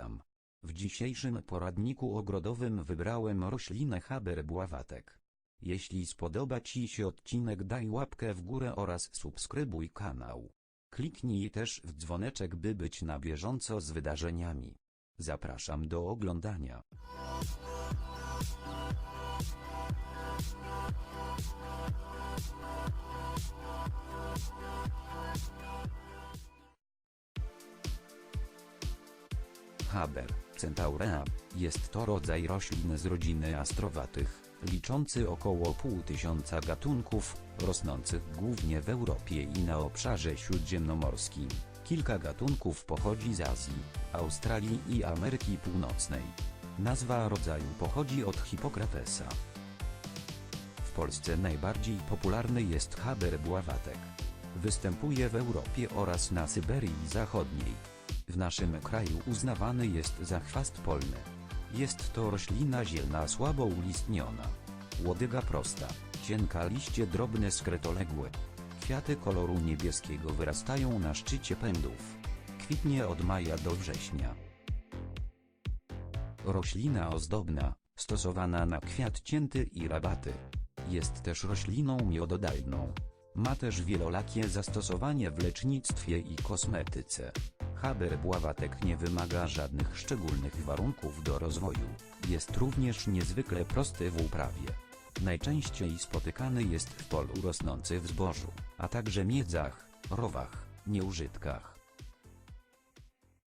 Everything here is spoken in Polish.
witam. W dzisiejszym poradniku ogrodowym wybrałem roślinę Haber bławatek. Jeśli spodoba Ci się odcinek daj łapkę w górę oraz subskrybuj kanał. Kliknij też w dzwoneczek by być na bieżąco z wydarzeniami. Zapraszam do oglądania. Haber, Centaurea, jest to rodzaj roślin z rodziny astrowatych, liczący około pół tysiąca gatunków, rosnących głównie w Europie i na obszarze śródziemnomorskim. Kilka gatunków pochodzi z Azji, Australii i Ameryki Północnej. Nazwa rodzaju pochodzi od Hipokratesa. W Polsce najbardziej popularny jest Haber bławatek. Występuje w Europie oraz na Syberii Zachodniej. Naszym kraju uznawany jest za chwast polny. Jest to roślina zielna słabo ulistniona. Łodyga prosta, cienka liście drobne skrytoległe. Kwiaty koloru niebieskiego wyrastają na szczycie pędów. Kwitnie od maja do września. Roślina ozdobna, stosowana na kwiat cięty i rabaty. Jest też rośliną miododajną. Ma też wielolakie zastosowanie w lecznictwie i kosmetyce. Haber bławatek nie wymaga żadnych szczególnych warunków do rozwoju. Jest również niezwykle prosty w uprawie. Najczęściej spotykany jest w polu rosnący w zbożu, a także miedzach, rowach, nieużytkach.